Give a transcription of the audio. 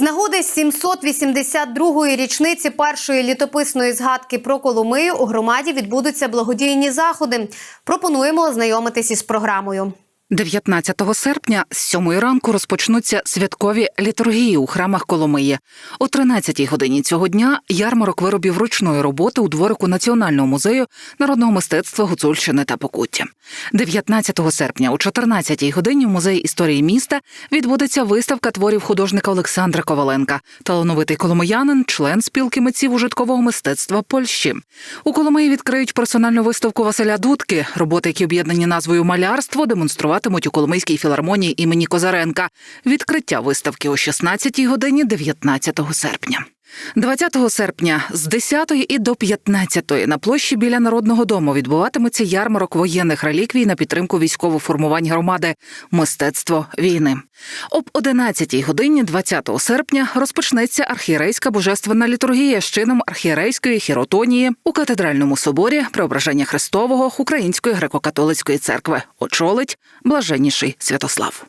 З нагоди 782-ї річниці першої літописної згадки про Коломию у громаді відбудуться благодійні заходи. Пропонуємо ознайомитись із програмою. 19 серпня з 7 ранку розпочнуться святкові літургії у храмах Коломиї. О 13 годині цього дня ярмарок виробів ручної роботи у дворику Національного музею народного мистецтва Гуцульщини та Покуття. 19 серпня о 14-й годині в музеї історії міста відбудеться виставка творів художника Олександра Коваленка, талановитий коломиянин, член спілки митців ужиткового мистецтва Польщі. У Коломиї відкриють персональну виставку Василя Дудки, роботи, які об'єднані назвою Малярство, демонструватимуть у Коломийській філармонії імені Козаренка. Відкриття виставки о 16 годині 19 серпня. 20 серпня з 10 і до 15 на площі біля народного дому відбуватиметься ярмарок воєнних реліквій на підтримку військових формувань громади Мистецтво війни. Об 11 годині 20 серпня розпочнеться архієрейська божественна літургія з чином архієрейської хіротонії у катедральному соборі Преображення Христового Української греко-католицької церкви. Очолить блаженніший Святослав.